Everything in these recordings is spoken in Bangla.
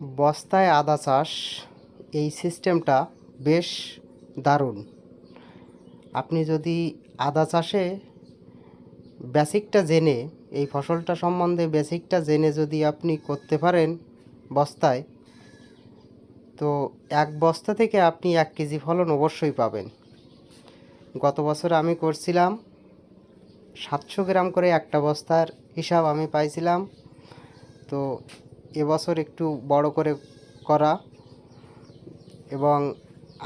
বস্তায় আদা চাষ, এই সিস্টেমটা বেশ দারুণ। আপনি যদি আদা চাষে বেসিকটা জেনে, এই ফসলটা সম্বন্ধে বেসিকটা জেনে যদি আপনি করতে পারেন বস্তায়, তো এক বস্তা থেকে আপনি এক কেজি ফলন অবশ্যই পাবেন। গত বছর আমি করছিলাম সাতশো গ্রাম করে একটা বস্তার হিসাব আমি পাইছিলাম। তো এবছর একটু বড় করে করা এবং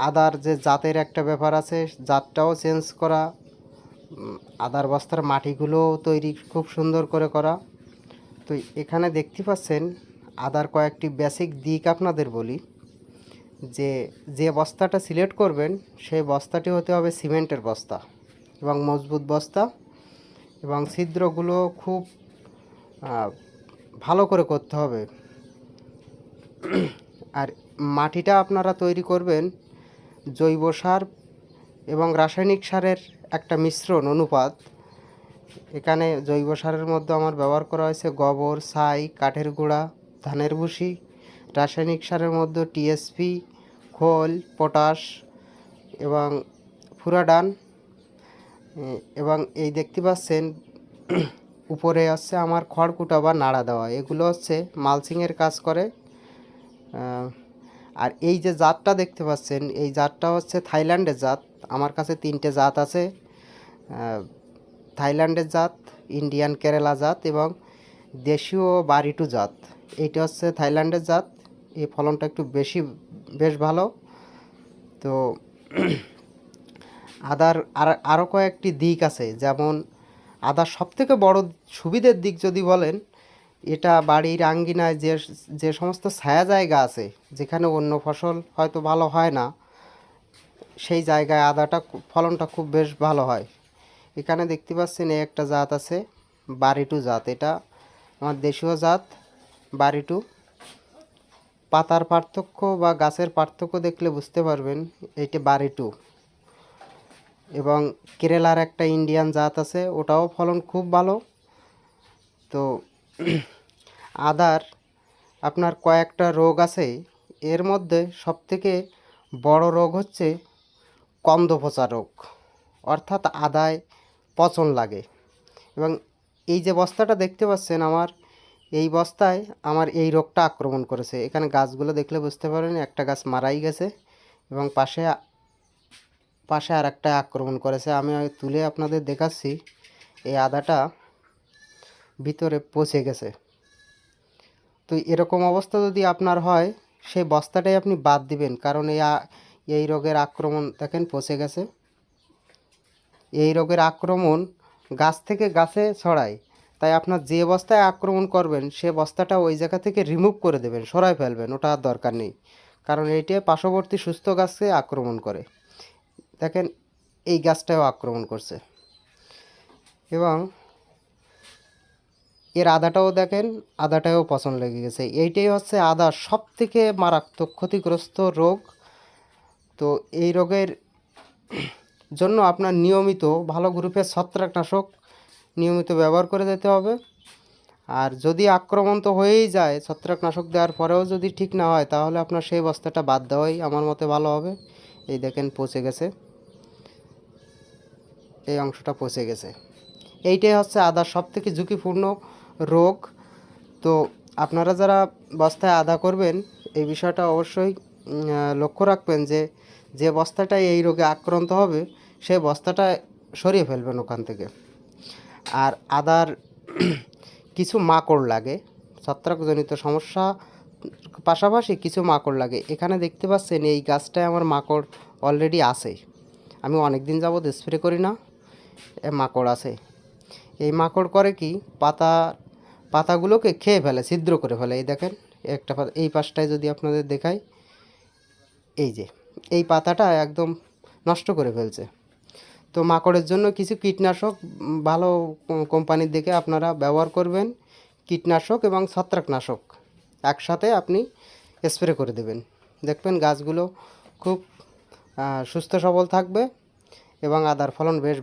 আদার যে জাতের একটা ব্যাপার আছে, জাতটাও চেঞ্জ করা আদার বস্তার মাটিগুলো তৈরি খুব সুন্দর করে করা। তো এখানে দেখতে পাচ্ছেন আদার কয়েকটি বেসিক দিক আপনাদের বলি। যে যে বস্তাটা সিলেক্ট করবেন, সেই বস্তাটি হতে হবে সিমেন্টের বস্তা এবং মজবুত বস্তা এবং ছিদ্রগুলো খুব ভালো করে করতে হবে। আর মাটিটা আপনারা তৈরি করবেন জৈব সার এবং রাসায়নিক সারের একটা মিশ্রণ, অনুপাত। এখানে জৈব সারের মধ্যে আমার ব্যবহার করা হয়েছে গোবর ছাই কাঠের গুঁড়া, ধানের ভুসি, রাসায়নিক সারের মধ্যে টিএসপি খোল, পটাশ এবং ফুরাডান এবং এই দেখতে পাচ্ছেন, উপরে হচ্ছে আমার খড়কুটা বা নাড়া দেওয়া। এগুলো হচ্ছে মালচিংয়ের কাজ করে। আর এই যে জাতটা দেখতে পাচ্ছেন, এই জাতটা হচ্ছে থাইল্যান্ডের জাত। আমার কাছে তিনটে জাত আছে থাইল্যান্ডের জাত, ইন্ডিয়ান কেরালা জাত এবং দেশীয় বারিটু জাত। এইটা হচ্ছে থাইল্যান্ডের জাত, এই ফলনটা একটু বেশি, বেশ ভালো। তো আদার আর আরও কয়েকটি দিক আছে, যেমন আদার সবথেকে বড় সুবিধের দিক যদি বলেন এটা বাড়ির আঙ্গিনায় যে যে সমস্ত ছায়া জায়গা আছে, যেখানে অন্য ফসল হয়তো ভালো হয় না, সেই জায়গায় আদাটা ফলনটা খুব বেশ ভালো হয়। এখানে দেখতে পাচ্ছেন এই একটা জাত আছে, বারিটু জাত। এটা আমার দেশীয় জাত, বারিটু। পাতার পার্থক্য বা গাছের পার্থক্য দেখলে বুঝতে পারবেন, এইটা বারিটু। এবং কেরালার একটা ইন্ডিয়ান জাত আছে, ওটাও ফলন খুব ভালো। তো আদার আপনার কয়েকটা রোগ আছে, এর মধ্যে সবথেকে বড় রোগ হচ্ছে কন্দ পচা রোগ। অর্থাৎ আদায় পচন লাগে। এবং এই যে বস্তাটা দেখতে পাচ্ছেন আমার, এই বস্তায় আমার এই রোগটা আক্রমণ করেছে। এখানে গাছগুলো দেখলে বুঝতে পারেন একটা গাছ মারাই গেছে এবং পাশে পাশে আর একটা আক্রমণ করেছে। আমি তুলে আপনাদের দেখাচ্ছি, এই আদাটা ভিতরে পচে গেছে। তো এরকম অবস্থা যদি আপনার হয়, সেই বস্তাটাই আপনি বাদ দিবেন, কারণ এই এই রোগের আক্রমণ দেখেন পচে গেছে। এই রোগের আক্রমণ গাছ থেকে গাছে ছড়ায়, তাই আপনার যে বস্তায় আক্রমণ করবেন, সে বস্তাটা ওই জায়গা থেকে রিমুভ করে দেবেন সরাই ফেলবেন, ওটা আর দরকার নেই। কারণ এইটা পার্শ্ববর্তী সুস্থ গাছকে আক্রমণ করে। দেখেন, এই গাছটাও আক্রমণ করছে। এবং এর আদাটাও দেখেন, আদাটাও পছন্দ লেগে গেছে। এইটাই হচ্ছে আদার সব থেকে মারাত্মক ক্ষতিগ্রস্ত রোগ। তো এই রোগের জন্য আপনার নিয়মিত ভালো গ্রুপের ছত্রাকনাশক নিয়মিত ব্যবহার করে যেতে হবে। আর যদি আক্রমণ তো হয়েই যায়, ছত্রাকনাশক দেওয়ার পরেও যদি ঠিক না হয়, তাহলে আপনার সেই বস্তাটা বাদ দেওয়াই আমার মতে ভালো হবে। এই দেখেন পচে গেছে। এই অংশটা পচে গেছে। এইটাই হচ্ছে আদার সব থেকে ঝুঁকিপূর্ণ। রোগ। তো আপনারা যারা বস্তায় আদা করবেন, এই বিষয়টা অবশ্যই লক্ষ্য রাখবেন যে যে বস্তাটায় এই রোগে আক্রান্ত হবে সেই বস্তাটা সরিয়ে ফেলবেন ওখান থেকে। আর আদার কিছু মাকড় লাগে, ছত্রাকজনিত সমস্যা, পাশাপাশি কিছু মাকড় লাগে। এখানে দেখতে পাচ্ছেন, এই গাছটায় আমার মাকড় অলরেডি আছে। আমি অনেক দিন যাবৎ স্প্রে করি না, এ মাকড় আছে। এই মাকড় করে কি, পাতা পাতাগুলোকে খেয়ে ফেলে, ছিদ্র করে ফেলে। এই দেখেন, একটা পাতা, এই পাশটায় যদি আপনাদের দেখাই, এই যে, এই পাতাটা একদম নষ্ট করে ফেলছে। তো মাকড়ের জন্য কিছু কীটনাশক ভালো কোম্পানির দেখে আপনারা ব্যবহার করবেন, কীটনাশক এবং ছত্রাকনাশক। একসাথে আপনি স্প্রে করে দেবেন। দেখবেন গাছগুলো খুব সুস্থ সবল থাকবে এবং আদার ফলন বেশ